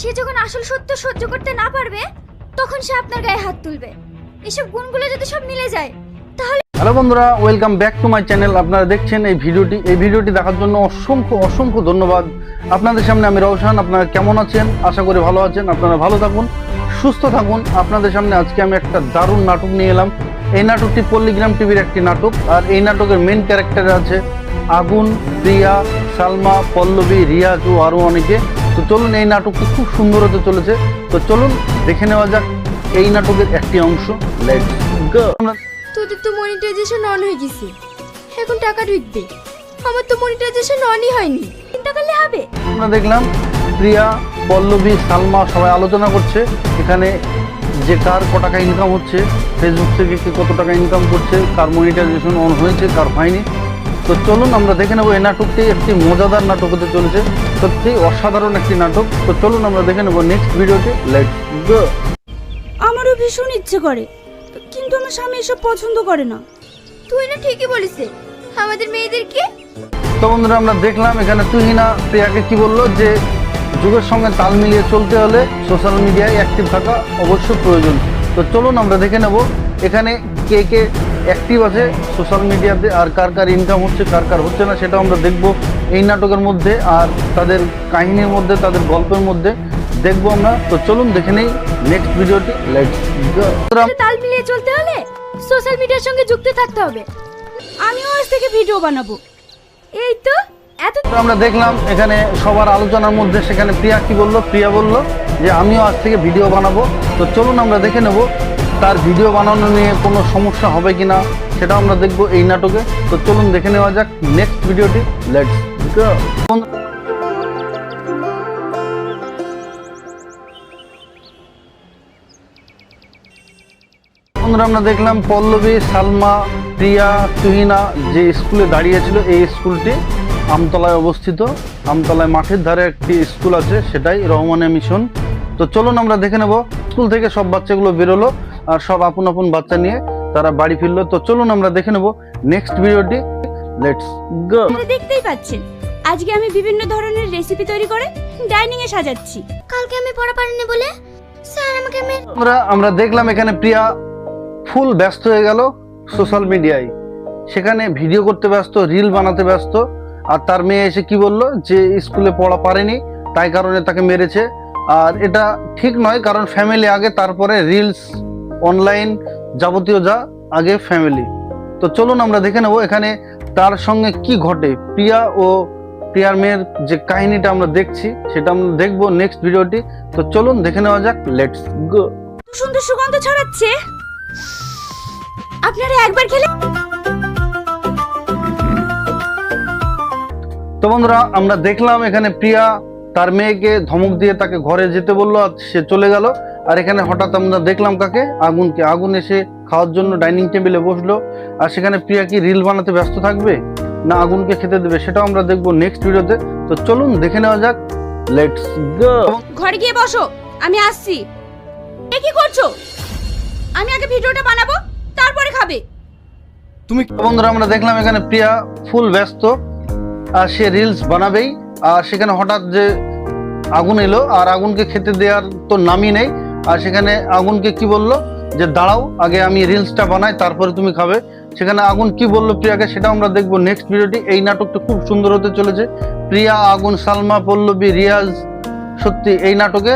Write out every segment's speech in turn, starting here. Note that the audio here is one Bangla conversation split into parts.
সে যখন আসল সত্য সহ্য করতে না পারবে, তখন সে আপনার গায়ে হাত তুলবে। এসব গুণগুলো যদি সব মিলে যায়, তাহলে হ্যালো বন্ধুরা welcome back to my channel আপনারা দেখছেন এই ভিডিওটি। এই ভিডিওটি দেখার জন্য অসংখ্য অসংখ্য ধন্যবাদ। আপনাদের সামনে আমি রওশান, আপনারা কেমন আছেন? আশা করি ভালো আছেন, আপনারা ভালো থাকুন, সুস্থ থাকুন। আপনাদের সামনে আজকে আমি একটা দারুণ নাটক নিয়ে এলাম। এই নাটকটি পল্লীগ্রাম টিভির একটি নাটক, আর এই নাটকের মেন ক্যারেক্টারে আছে আগুন, প্রিয়া, সালমা, পল্লবী, রিয়াজ ও আরও অনেকে। তো চলুন এই নাটকটি খুব সুন্দর হতে চলেছে। তো চলুন দেখে নেওয়া যাক এই নাটকের একটি অংশ। তোদের তো মনিটাইজেশন অন হয়ে গেছে। এখন টাকা ঢুকবে। আমার তো মনিটাইজেশন অনই হয়নি। চিন্তা করলে হবে। আমরা দেখলাম প্রিয়া পল্লবী সালমা সবাই আলোচনা করছে। এখানে যে কার ক টাকা ইনকাম হচ্ছে ফেসবুক থেকে কে কত টাকা ইনকাম করছে কার মনিটাইজেশন অন হয়েছে কার হয়নি। তো চলুন আমরা দেখে নেব এই নাটকটি একটি মজাদার নাটক হতে চলেছে। সত্যি অসাধারণ একটি নাটক। তো চলুন আমরা দেখে নেব নেক্সট ভিডিওটি লেট গো আমারও ভীষণ ইচ্ছে করে কিন্তু আমার স্বামী এসব পছন্দ করে না। তুই না ঠিকই বলিস আমাদের মেয়েদেরকে তো বন্ধুরা আমরা দেখলাম এখানে তুহিনা প্রিয়াকে কি বলল যে যুগের সঙ্গে তাল মিলিয়ে চলতে হলে সোশ্যাল মিডিয়ায় অ্যাক্টিভ থাকা অবশ্যই প্রয়োজন। তো চলুন আমরা দেখে নেব এখানে কে কে অ্যাক্টিভ আছে সোশ্যাল মিডিয়াতে আর কার কার ইনকাম হচ্ছে কার কার হচ্ছে না সেটা আমরা দেখব এই নাটকের মধ্যে আর তাদের কাহিনীর মধ্যে তাদের গল্পের মধ্যে দেখব আমরা। তো চলুন দেখে নেই নেক্সট ভিডিওটি তাল মিলিয়ে চলতে হলে সোশ্যাল মিডিয়ার সঙ্গে যুক্ত থাকতে হবে। আমিও আজ থেকে ভিডিও বানাবো। এই তো এত তো আমরা দেখলাম এখানে সবার আলোচনার মধ্যে সেখানে প্রিয়া কি বলল? প্রিয়া বলল যে আমিও আজ থেকে ভিডিও বানাবো। তো চলুন আমরা দেখে নেব তার ভিডিও বানানো নিয়ে কোনো সমস্যা হবে কিনা সেটা আমরা দেখব এই নাটকে। তো চলুন দেখে নেওয়া যাক নেক্সট ভিডিওটি লেটস আমরা দেখলাম পল্লবী, সালমা, প্রিয়া, তুহিনা যে স্কুলে দাঁড়িয়েছিল, এই স্কুলটি আমতলায় অবস্থিত। আমতলায় মাঠের ধারে একটি স্কুল আছে, সেটাই রহমানিয়া মিশন। তো চলুন আমরা দেখে নেব, স্কুল থেকে সব বাচ্চাগুলো বেরোলো। আর সব আপন আপন বাচ্চা নিয়ে তারা বাড়ি ফিরলো। তো চলুন আমরা দেখে নেব নেক্সট ভিডিওটি লেটস গো আপনারা দেখতেই পাচ্ছেন আজকে আমি বিভিন্ন ধরনের রেসিপি তৈরি করে ডাইনিং এ সাজাচ্ছি। কালকে আমি পড়া পারিনি বলে? স্যার আমাকে আমরা আমরা দেখলাম এখানে প্রিয়া ফুল ব্যস্ত হয়ে গেল সোশ্যাল মিডিয়ায় সেখানে ভিডিও করতে ব্যস্ত রিল বানাতে ব্যস্ত। আর তার মেয়ে এসে কি বলল? যে স্কুলে পড়া পারেনি তাই কারণে তাকে মেরেছে। আর এটা ঠিক নয় কারণ ফ্যামিলি আগে তারপরে রিলস অনলাইন যাবতীয় যা আগে ফ্যামিলি তো চলুন আমরা দেখে নেব এখানে তার সঙ্গে কি ঘটে। প্রিয়া ও প্রিয়ার মেয়ের যে কাহিনীটা আমরা দেখছি সেটা আমরা দেখব নেক্সট ভিডিওটি তো চলুন দেখে নেওয়া যাক লেটস গো সুন্দর সুগন্ধ ছড়াচ্ছে। আপনারা একবার খেলে তো বন্ধুরা আমরা দেখলাম এখানে প্রিয়া তার মেয়েকে ধমক দিয়ে তাকে ঘরে যেতে বলল আর সে চলে গেল। আর এখানে হঠাৎ আমরা দেখলাম কাকে? আগুনকে। আগুন এসে খাওয়ার জন্য ডাইনিং টেবিলে বসল। আর সেখানে প্রিয়া কি রিল বানাতে ব্যস্ত থাকবে? না আগুনকে খেতে দেবে? সেটাও আমরা দেখব নেক্সট ভিডিওতে তো চলুন দেখে নেওয়া যাক। লেটস গো ঘরে গিয়ে বসো। আমি আসছি। এ কি করছ? আমি আগে ভিডিওটা বানাবো তারপরে খাবে। তুমি বন্ধুরা আমরা দেখলাম এখানে প্রিয়া ফুল ব্যস্ত। আর সে রিলস বানাবেই। আর সেখানে হঠাৎ যে আগুন এলো আর আগুনকে খেতে দেওয়ার তো নামই নেই। আর সেখানে আগুনকে কি বলল? যে দাঁড়াও, আগে আমি রিলসটা বানাই, তারপরে তুমি খাবে। সেখানে আগুন কি বলল প্রিয়াকে সেটা আমরা দেখব নেক্সট ভিডিওটি এই নাটকটা খুব সুন্দর হতে চলেছে। প্রিয়া, আগুন, সালমা, পল্লবী, রিয়াজ, সত্যি এই নাটকে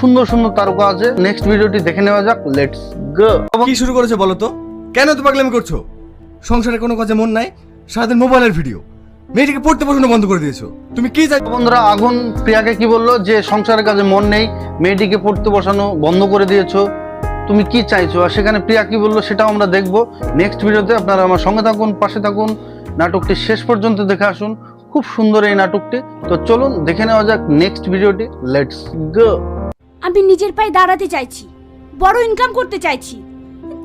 সুন্দর সুন্দর তারকা আছে। নেক্সট ভিডিওটি দেখে নেওয়া যাক লেটস গো কি শুরু করেছ বলো তো? কেন তো পাগলামি করছ? সংসারে কোনো কাজে মন নাই, সারাদিন মোবাইলের ভিডিও মেয়েটিকে পড়তে বসানো বন্ধ করে দিয়েছ। তুমি কি চাই বন্ধুরা আগুন প্রিয়াকে কি বলল? যে সংসারের কাজে মন নেই মেয়েটিকে পড়তে বসানো বন্ধ করে দিয়েছ। তুমি কি চাইছো? আর সেখানে প্রিয়া কি বলল সেটাও আমরা দেখব। নেক্সট ভিডিওতে আপনারা আমার সঙ্গে থাকুন পাশে থাকুন। নাটকটি শেষ পর্যন্ত দেখে আসুন। খুব সুন্দর এই নাটকটি। তো চলুন দেখে নেওয়া যাক নেক্সট ভিডিওটি লেটস গো আমি নিজের পায়ে দাঁড়াতে চাইছি। বড় ইনকাম করতে চাইছি।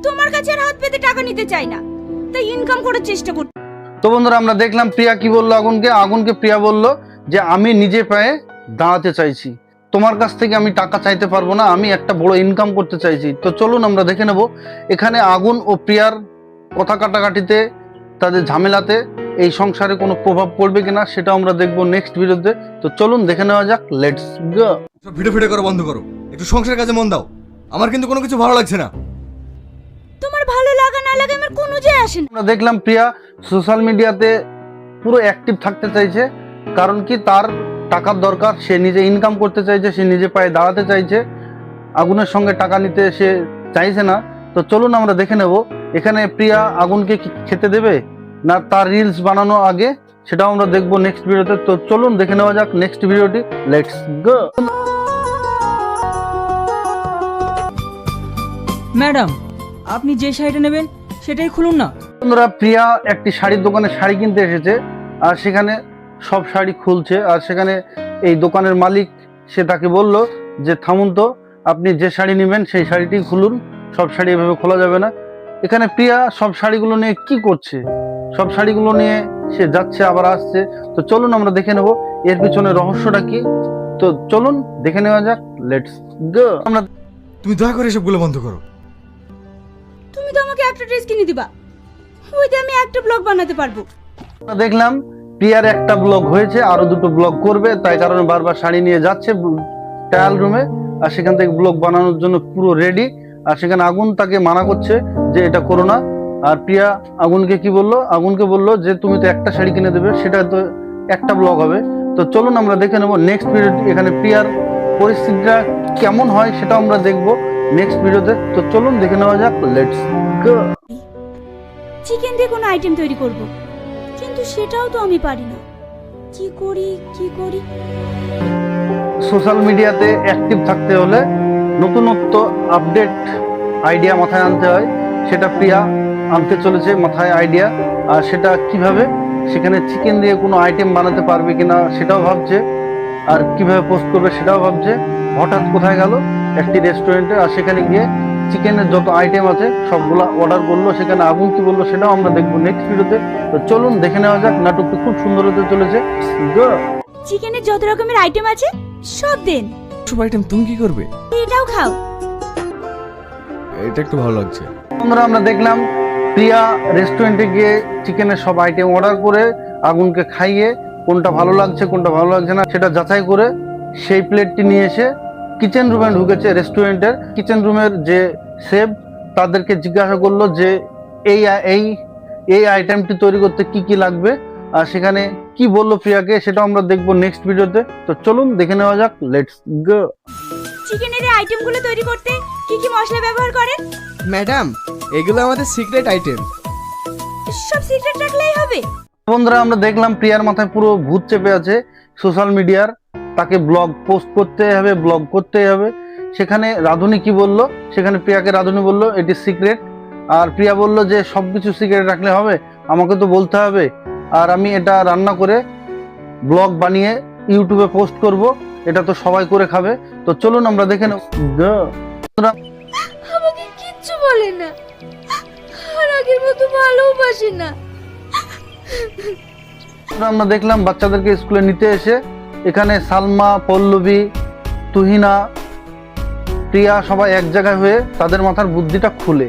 তোমার কাছে আর হাত পেতে টাকা নিতে চাই না। তাই ইনকাম করার চেষ্টা করছি। তো বন্ধুরা আমরা দেখলাম প্রিয়া কি বলল আগুনকে? আগুনকে প্রিয়া বলল যে আমি নিজে পায়ে দাঁড়াতে চাইছি। তোমার কাছ থেকে আমি টাকা চাইতে পারব না আমি একটা বড় ইনকাম করতে চাইছি। তো চলুন আমরা দেখে নেব এখানে আগুন ও প্রিয়ার কথা কাটাকাটিতে তাদের ঝামেলাতে এই সংসারে কোনো প্রভাব পড়বে কিনা সেটা আমরা দেখব নেক্সট ভিডিওতে তো চলুন দেখে নেওয়া যাক লেটস গো ভিডিও ভিডিও করা বন্ধ করো। একটু সংসারের কাজে মন দাও। আমার কিন্তু কোনো কিছু ভালো লাগছে না। তোমার ভালো লাগা আমার কোনো যায় আসে না। আমরা দেখলাম প্রিয়া সোশ্যাল মিডিয়াতে পুরো অ্যাক্টিভ থাকতে চাইছে কারণ কি তার টাকার দরকার সে নিজে ইনকাম করতে চাইছে সে নিজে পায়ে দাঁড়াতে চাইছে আগুনের সঙ্গে টাকা নিতে সে চাইছে না। তো চলুন আমরা দেখে নেব এখানে প্রিয়া আগুনকে কি খেতে দেবে না তার রিলস বানানো আগে সেটাও আমরা দেখব নেক্সট ভিডিওতে তো। চলুন দেখে নেওয়া যাক নেক্সট ভিডিওটি লেটস গো ম্যাডাম আপনি যে শাড়িটা নেবেন সেটাই খুলুন না। বন্ধুরা প্রিয়া একটি শাড়ির দোকানে শাড়ি কিনতে এসেছে আর সেখানে সব শাড়ি খুলছে আর সেখানে এই দোকানের মালিক সে তাকে বলল যে থামুন তো আপনি যে শাড়ি নেবেন সেই শাড়িটি খুলুন সব শাড়ি এভাবে খোলা যাবে না। এখানে প্রিয়া সব শাড়িগুলো নিয়ে কি করছে? সব শাড়িগুলো নিয়ে সে যাচ্ছে আবার আসছে। তো চলুন আমরা দেখে নেব এর পিছনে রহস্যটা কি। তো চলুন দেখে নেওয়া যাক লেটস গো আমরা তুমি দয়া করে এসবগুলো বন্ধ করো। আমাকে একটা ড্রেস কিনে দিবা। ওইতে আমি একটা ব্লগ বানাতে পারব। দেখলাম, প্রিয়ার একটা ব্লগ হয়েছে, আরও দুটো ব্লগ করবে, তাই কারণে বারবার শাড়ি নিয়ে যাচ্ছে ট্রায়াল রুমে আর সেখান থেকে ব্লগ বানানোর জন্য পুরো রেডি আর সেখানে আগুন তাকে মানা করছে যে এটা করো না। আর প্রিয়া আগুনকে কি বলল? আগুনকে বলল যে, তুমি তো একটা শাড়ি কিনে দেবে, সেটা তো একটা ব্লগ হবে। তো চলুন আমরা দেখে নেব নেক্সট ভিডিওটি এখানে প্রিয়ার পরিস্থিতিটা কেমন হয় সেটা আমরা দেখব। নেক্সট ভিডিওতে তো চলুন দেখে নেওয়া যাক লেটস গো চিকেন দিয়ে কোনো আইটেম তৈরি করব। কিন্তু সেটাও তো আমি পারি না। কি করি কি করি? সোশ্যাল মিডিয়াতে অ্যাক্টিভ থাকতে হলে নতুনত্ব আপডেট আইডিয়া মাথায় আনতে হয়। সেটা প্রিয়া আনতে চলেছে মাথায় আইডিয়া আর সেটা কীভাবে? সেখানে চিকেন দিয়ে কোনো আইটেম বানাতে পারবে কিনা সেটাও ভাবছে। আর কীভাবে পোস্ট করবে সেটাও ভাবছে। হঠাৎ কোথায় গেল? একটি রেস্টুরেন্টে আর সেখানে গিয়ে চিকেনের যত আইটেম আছে সবগুলা অর্ডার করল সেখানে আগুন কি বলল সেটাও আমরা দেখব নেক্সট ভিডিওতে তো চলুন দেখে নেওয়া যাক নাটকটি খুব সুন্দর হতে চলেছে। চিকেনের যত রকমের আইটেম আছে সব দেন। সব আইটেম তুমি কি করবে? এটাও খাও। এটা একটু ভালো লাগছে। বন্ধুরা আমরা দেখলাম প্রিয়া রেস্টুরেন্টে গিয়ে চিকেনের সব আইটেম অর্ডার করে আগুনকে খাইয়ে কোনটা ভালো লাগছে কোনটা ভালো লাগছে না সেটা যাচাই করে সেই প্লেটটি নিয়ে এসে কিচেন রুমে ঢুকেছে রেস্টুরেন্টের। কিচেন রুমের যে সেফ তাদেরকে জিজ্ঞাসা করল যে এই এই এই আইটেমটি তৈরি করতে কি কি লাগবে? আর সেখানে কি বলল প্রিয়াকে সেটা আমরা দেখব নেক্সট ভিডিওতে তো চলুন দেখে নেওয়া যাক লেটস গো চিকেনের এই আইটেমগুলো তৈরি করতে কি কি মশলা ব্যবহার করেন ম্যাডাম এগুলো আমাদের সিক্রেট আইটেম সব সিক্রেট রাখলেই হবে। বন্ধুরা আমরা দেখলাম প্রিয়ার মাথায় পুরো ভূত চেপে আছে সোশ্যাল মিডিয়ার তাকে ব্লগ পোস্ট করতে হবে ব্লগ করতে হবে। সেখানে রাধুনি কি বলল? সেখানে প্রিয়াকে রাধুনি বলল এটি সিক্রেট আর প্রিয়া বলল যে সব কিছু সিক্রেট রাখলে হবে আমাকে তো বলতে হবে। আর আমি এটা রান্না করে ব্লগ বানিয়ে ইউটিউবে পোস্ট করব এটা তো সবাই করে খাবে। তো চলুন আমরা দেখে নেব আমাকে কিচ্ছু বলে না। আর আগের মতো ভালোবাসে না। আমরা দেখলাম বাচ্চাদেরকে স্কুলে নিতে এসে এখানে সালমা, পল্লবী, তুহিনা, প্রিয়া সবাই এক জায়গায় হয়ে তাদের মাথার বুদ্ধিটা খুলে।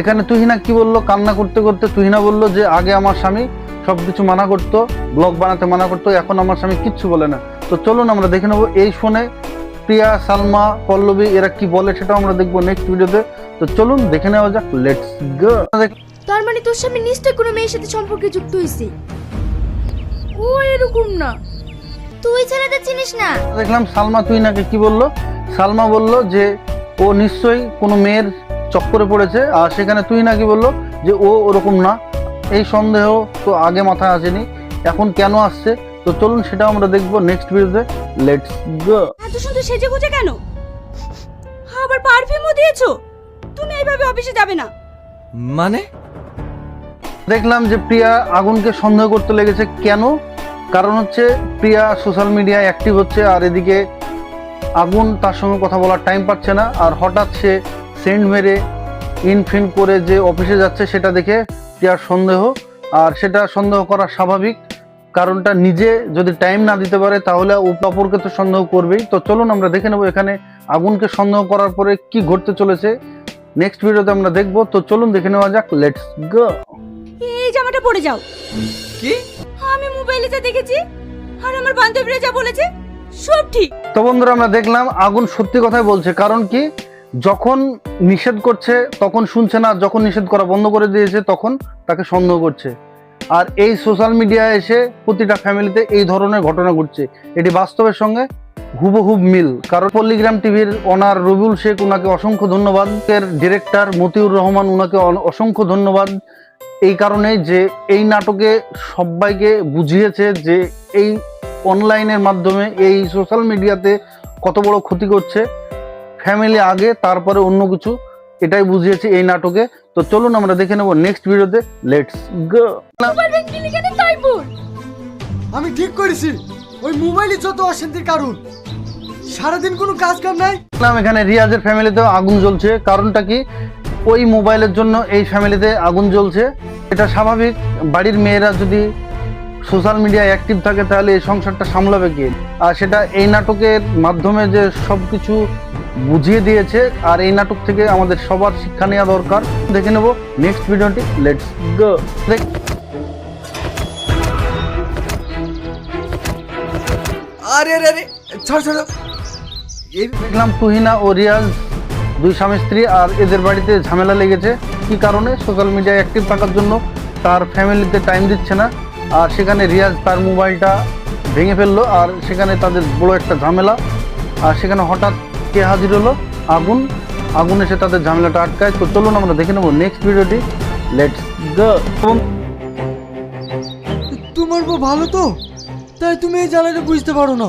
এখানে তুহিনা কি বলল, কান্না করতে করতে তুহিনা বলল যে, আগে আমার স্বামী সব কিছু মানা করতো, ব্লগ বানাতে মানা করতো, এখন আমার স্বামী কিচ্ছু বলে না। তো চলুন আমরা দেখে নেব এই ফোনে প্রিয়া, সালমা, পল্লবী এরা কি বলে সেটাও আমরা দেখব নেক্সট ভিডিওতে তো চলুন দেখে নেওয়া যাক লেটস তার মানে তোর স্বামী নিশ্চয় কোনো মেয়ের সাথে সম্পর্কে যুক্ত হয়েছে ও এরকম না। তুই ছেলেদের চিনিস না। দেখলাম সালমা তুহিনাকে কি বলল? সালমা বলল যে ও নিশ্চয়ই কোনো মেয়ের চক্করে পড়েছে আর সেখানে তুহিনা কি বলল যে ও ওরকম না। এই সন্দেহ তো আগে মাথায় আসেনি এখন কেন আসছে? তো চলুন সেটা আমরা দেখব নেক্সট ভিডিওতে লেটস গো এত সুন্দর সেজে গুজে কেন আবার পারফিউমও দিয়েছ? তুমি এইভাবে অফিসে যাবে না। মানে? দেখলাম যে প্রিয়া আগুনকে সন্দেহ করতে লেগেছে কেন? কারণ হচ্ছে প্রিয়া সোশ্যাল মিডিয়ায় অ্যাক্টিভ হচ্ছে আর এদিকে আগুন তার সঙ্গে কথা বলার টাইম পাচ্ছে না। আর হঠাৎ সে সেন্ড মেরে ইনফিন করে যে অফিসে যাচ্ছে সেটা দেখে প্রিয়ার সন্দেহ। আর সেটা সন্দেহ করা স্বাভাবিক কারণটা নিজে যদি টাইম না দিতে পারে তাহলে ও অপরকে তো সন্দেহ করবেই। তো চলুন আমরা দেখে নেব এখানে আগুনকে সন্দেহ করার পরে কি ঘটতে চলেছে। নেক্সট ভিডিওতে আমরা দেখব। তো চলুন দেখে নেওয়া যাক লেটস গো এই জামাটা পরে যাও। কি? মোবাইলে যা দেখেছি, আর আমার বান্ধবীরা যা বলেছে, সব ঠিক। তো বন্ধুরা, আমরা দেখলাম আগুন সত্যি কথাই বলছে। কারণ কি, যখন নিষেধ করছে, তখন শুনছে না, যখন নিষেধ করা বন্ধ করে দিয়েছে, তখন তাকে সন্দেহ করছে। আর এই সোশ্যাল মিডিয়ায় এসে প্রতিটা ফ্যামিলিতে এই ধরনের ঘটনা ঘটছে। এটি বাস্তবের সঙ্গে হুবহুব মিল। কারণ পল্লিগ্রাম টিভির ওনার রবিউল শেখ ওনাকে অসংখ্য ধন্যবাদ। এর ডিরেক্টর মতিউর রহমান ওনাকে অসংখ্য ধন্যবাদ। এই কারণে যে এই নাটকে সবাইকে বুঝিয়েছে যে এই অনলাইনের মাধ্যমে এই সোশ্যাল মিডিয়াতে কত বড় ক্ষতি করছে ফ্যামিলি আগে তারপরে অন্য কিছু এটাই বুঝিয়েছে এই নাটকে। তো চলুন আমরা দেখে নেব নেক্সট ভিডিওতে লেটস গো আমি ঠিক করেছি। ওই মোবাইলই যত অশান্তির কারণ। সারাদিন কোনো কাজ কাম নাই এখানে রিয়াজের ফ্যামিলিতেও আগুন জ্বলছে। কারণটা কি? ওই মোবাইলের জন্য এই ফ্যামিলিতে আগুন জ্বলছে। এটা স্বাভাবিক। বাড়ির মেয়েরা যদি সোশ্যাল মিডিয়ায় অ্যাক্টিভ থাকে তাহলে এই সংসারটা সামলাবে কে? আর সেটা এই নাটকের মাধ্যমে যে সব কিছু বুঝিয়ে দিয়েছে আর এই নাটক থেকে আমাদের সবার শিক্ষা নেওয়া দরকার। দেখে নেব নেক্সট ভিডিওটি। লেটস গো আরে আরে আরে ছাড় ছাড়। এই দেখলাম তুহিনা ও রিয়াজ। দুই স্বামী স্ত্রী আর এদের বাড়িতে ঝামেলা লেগেছে। কি কারণে? সোশ্যাল মিডিয়ায় অ্যাক্টিভ থাকার জন্য তার ফ্যামিলিতে টাইম দিচ্ছে না। আর সেখানে রিয়াজ তার মোবাইলটা ভেঙে ফেলল আর সেখানে তাদের বড় একটা ঝামেলা। আর সেখানে হঠাৎ কে হাজির হলো? আগুন। আগুন এসে তাদের ঝামেলাটা আটকায়। তো চলুন আমরা দেখে নেব নেক্সট ভিডিওটি লেটস গো তোমার বউ ভালো তো? তাই তুমি এই জ্বালাটা বুঝতে পারো না।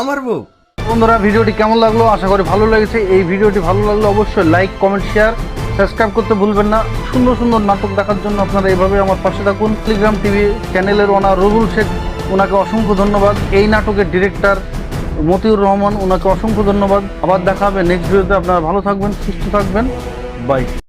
আমার বউ? বন্ধুরা, ভিডিওটি কেমন লাগল? আশা করি ভালো লেগেছে। এই ভিডিওটি ভালো লাগল অবশ্যই লাইক কমেন্ট শেয়ার সাবস্ক্রাইব করতে ভুলবেন না। সুন্দর সুন্দর নাটক দেখার জন্য আপনারা এইভাবে আমার পাশে থাকুন। টেলিগ্রাম টিভি চ্যানেলের ওনার রবুল শেখ ওনাকে অসংখ্য ধন্যবাদ। এই নাটকের ডিরেক্টর মতিউর রহমান ওনাকে অসংখ্য ধন্যবাদ। আবার দেখা হবে নেক্সট ভিডিওতে আপনারা ভালো থাকবেন, সুস্থ থাকবেন। বাই